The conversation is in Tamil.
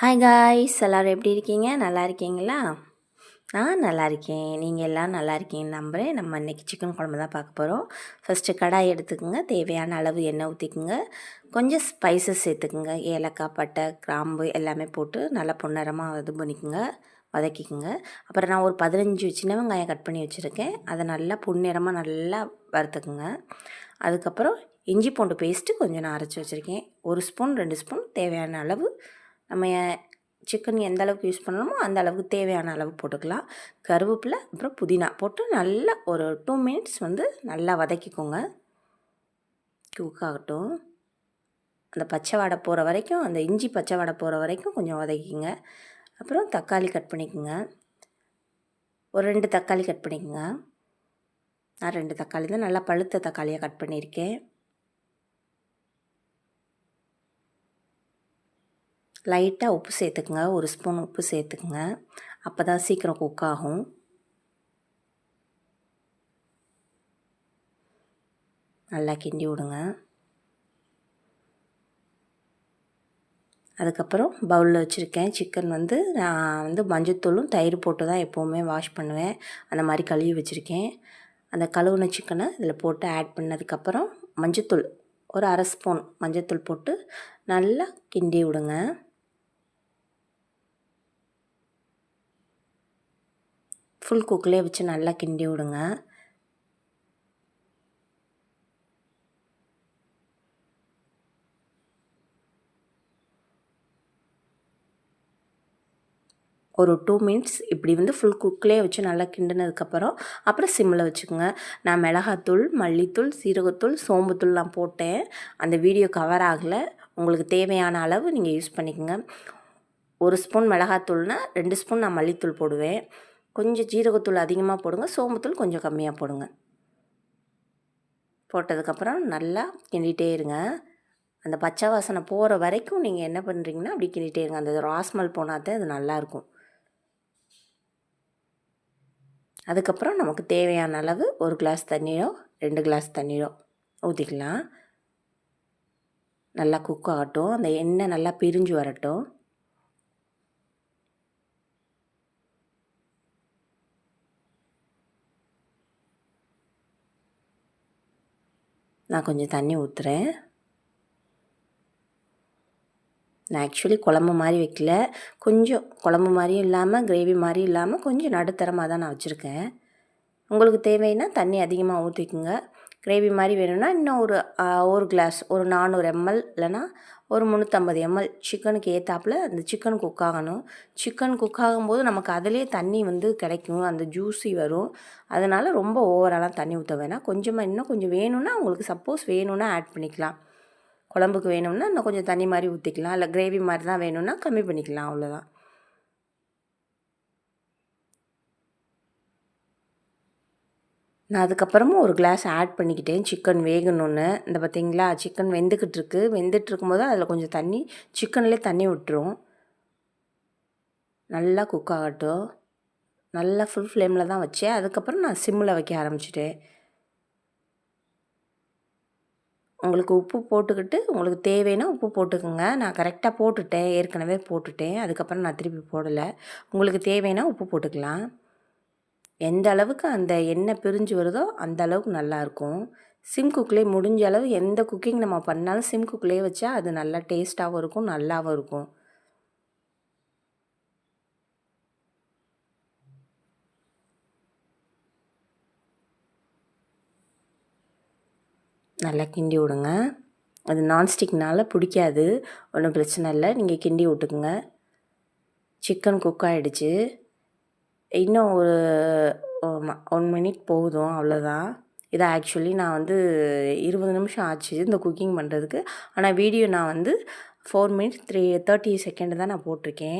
ஹாய் காய்ஸ் எல்லோரும் எப்படி இருக்கீங்க? நல்லா இருக்கீங்களா? நான் நல்லா இருக்கேன். நீங்கள் எல்லாம் நல்லா இருக்கீங்கன்னு நம்புகிறேன் நம்ம இன்றைக்கி சிக்கன் குழம்பு தான் பார்க்க போகிறோம் ஃபஸ்ட்டு கடாய் எடுத்துக்கோங்க. தேவையான அளவு எண்ணெய் ஊற்றிக்குங்க கொஞ்சம் ஸ்பைசஸ் சேர்த்துக்குங்க. ஏலக்காய் பட்டை கிராம்பு எல்லாமே போட்டு நல்லா பொன்னரமாக இது பண்ணிக்கோங்க. வதக்கிக்குங்க. அப்புறம் நான் ஒரு பதினஞ்சு சின்ன வெங்காயம் கட் பண்ணி வச்சுருக்கேன். அதை நல்லா பொன்னிறமாக நல்லா வறுத்துக்குங்க. அதுக்கப்புறம் இஞ்சி பூண்டு பேஸ்ட்டு கொஞ்சம் நான் அரைச்சி வச்சுருக்கேன். ஒரு ஸ்பூன் ரெண்டு ஸ்பூன் தேவையான அளவு நம்ம சிக்கன் எந்த அளவுக்கு யூஸ் பண்ணணுமோ அந்த அளவுக்கு தேவையான அளவு போட்டுக்கலாம். கருவேப்பிலை அப்புறம் புதினா போட்டு நல்லா ஒரு டூ மினிட்ஸ் வந்து நல்லா வதக்கிக்கோங்க. குக் ஆகட்டும். அந்த பச்சை வடை போகிற வரைக்கும் அந்த இஞ்சி பச்சை வடை போகிற வரைக்கும் கொஞ்சம் வதக்கிங்க அப்புறம் தக்காளி கட் பண்ணிக்கோங்க. ஒரு ரெண்டு தக்காளி கட் பண்ணிக்கோங்க. நான் ரெண்டு தக்காளி தான் நல்லா பழுத்த தக்காளியாக கட் பண்ணியிருக்கேன். லைட்டாக உப்பு சேர்த்துக்குங்க. ஒரு ஸ்பூன் உப்பு சேர்த்துக்குங்க. அப்போ தான் சீக்கிரம் குக் ஆகும். நல்லா கிண்டி விடுங்க. அதுக்கப்புறம் பவுலில் வச்சுருக்கேன். சிக்கன் வந்து நான் வந்து மஞ்சத்தூளும் தயிர் போட்டு தான் எப்போவுமே வாஷ் பண்ணுவேன். அந்த மாதிரி கழுவி வச்சுருக்கேன். அந்த கழுவுன சிக்கனை இதில் போட்டு ஆட் பண்ணதுக்கப்புறம் மஞ்சத்தூள் ஒரு அரை ஸ்பூன் மஞ்சத்தூள் போட்டு நல்லா கிண்டி விடுங்க. ஃபுல் குக்கிலே வச்சு நல்லா கிண்டி விடுங்க. ஒரு டூ மினிட்ஸ் இப்படி வந்து ஃபுல் குக்கிலே வச்சு நல்லா கிண்டினதுக்கப்புறம் அப்புறம் சிம்மில் வச்சுக்கோங்க. நான் மிளகாத்தூள் மல்லித்தூள் சீரகத்தூள் சோம்புத்தூள்லாம் போட்டேன். அந்த வீடியோ கவர் ஆகலை. உங்களுக்கு தேவையான அளவு நீங்கள் யூஸ் பண்ணிக்கோங்க. ஒரு ஸ்பூன் மிளகாத்தூள்னால் ரெண்டு ஸ்பூன் நான் மல்லித்தூள் போடுவேன். கொஞ்சம் ஜீரகத்தூள் அதிகமாக போடுங்க சோம்புத்தூள் கொஞ்சம் கம்மியாக போடுங்க. போட்டதுக்கப்புறம் நல்லா கிண்டிகிட்டே இருங்க. அந்த பச்சை வாசனை போகிற வரைக்கும் நீங்கள் என்ன பண்ணுறீங்கன்னா அப்படி கிண்டிகிட்டே இருங்க. அந்த ராஸ்மல் போனால் தான் அது நல்லாயிருக்கும் அதுக்கப்புறம் நமக்கு தேவையான அளவு ஒரு கிளாஸ் தண்ணியோ ரெண்டு கிளாஸ் தண்ணியோ ஊற்றிக்கலாம் நல்லா குக் ஆகட்டும். அந்த எண்ணெய் நல்லா பிரிஞ்சு வரட்டும். நான் கொஞ்சம் தண்ணி ஊற்றுறேன் நான் ஆக்சுவலி குழம்பு மாதிரி வைக்கல. கொஞ்சம் குழம்பு மாதிரியும் இல்லாமல் கிரேவி மாதிரி இல்லாமல் கொஞ்சம் நடுத்தரமாக தான் நான் வச்சுருக்கேன். உங்களுக்கு தேவைன்னா தண்ணி அதிகமாக ஊற்றிக்குங்க கிரேவி மாதிரி வேணும்னா இன்னும் ஒரு ஒரு கிளாஸ் ஒரு நானூறு எம்எல் இல்லைனா ஒரு முந்நூற்றம்பது எம்எல் சிக்கனுக்கு ஏற்றாப்புல அந்த சிக்கன் குக் ஆகணும். சிக்கன் குக் ஆகும்போது நமக்கு அதிலே தண்ணி வந்து கிடைக்கும் அந்த ஜூஸி வரும். அதனால் ரொம்ப ஓவராலாம் தண்ணி ஊற்ற வேணாம். கொஞ்சமாக இன்னும் கொஞ்சம் வேணும்னா உங்களுக்கு சப்போஸ் வேணும்னா ஆட் பண்ணிக்கலாம். குழம்புக்கு வேணும்னா இன்னும் கொஞ்சம் தண்ணி மாதிரி ஊற்றிக்கலாம் இல்லை கிரேவி மாதிரி தான் வேணும்னா கம்மி பண்ணிக்கலாம் அவ்வளோதான் நான் அதுக்கப்புறமும் ஒரு கிளாஸ் ஆட் பண்ணிக்கிட்டேன். சிக்கன் வேகணும்னு. இந்த பார்த்திங்களா சிக்கன் வெந்துக்கிட்டு இருக்கு வெந்துட்டு இருக்கும்போது அதில் கொஞ்சம் தண்ணி சிக்கன்லேயே தண்ணி விட்டுரும். நல்லா குக் ஆகட்டும். நல்லா ஃபுல் ஃப்ளேமில் தான் வச்சேன். அதுக்கப்புறம் நான் சிம்மில் வைக்க ஆரம்பிச்சிட்டேன். உங்களுக்கு உப்பு போட்டுக்கிட்டு உங்களுக்கு தேவைன்னா உப்பு போட்டுக்கோங்க. நான் கரெக்டாக போட்டுட்டேன். ஏற்கனவே போட்டுட்டேன். அதுக்கப்புறம் நான் திருப்பி போடலை. உங்களுக்கு தேவைன்னா உப்பு போட்டுக்கலாம். எந்த அளவுக்கு அந்த எண்ணெய் பிரிஞ்சு வருதோ அந்த அளவுக்கு நல்லாயிருக்கும் சிம் குக்லேயே முடிஞ்ச அளவு எந்த குக்கிங் நம்ம பண்ணாலும் சிம் குக்லேயே வச்சா அது நல்லா டேஸ்ட்டாகவும் இருக்கும் நல்லாவும் இருக்கும். நல்லா கிண்டி விடுங்க. அது நான்ஸ்டிக்னால் பிடிக்காது ஒன்றும் பிரச்சனை இல்லை. நீங்கள் கிண்டி விட்டுக்குங்க. சிக்கன் குக் ஆகிடுச்சு இன்னும் ஒரு ஒன் மினிட் போதும் அவ்வளோதான் இதை ஆக்சுவலி நான் வந்து இருபது நிமிஷம் ஆச்சு இந்த குக்கிங் பண்ணுறதுக்கு ஆனால் வீடியோ நான் வந்து four minutes three thirty second தான் நான் போட்டிருக்கேன்.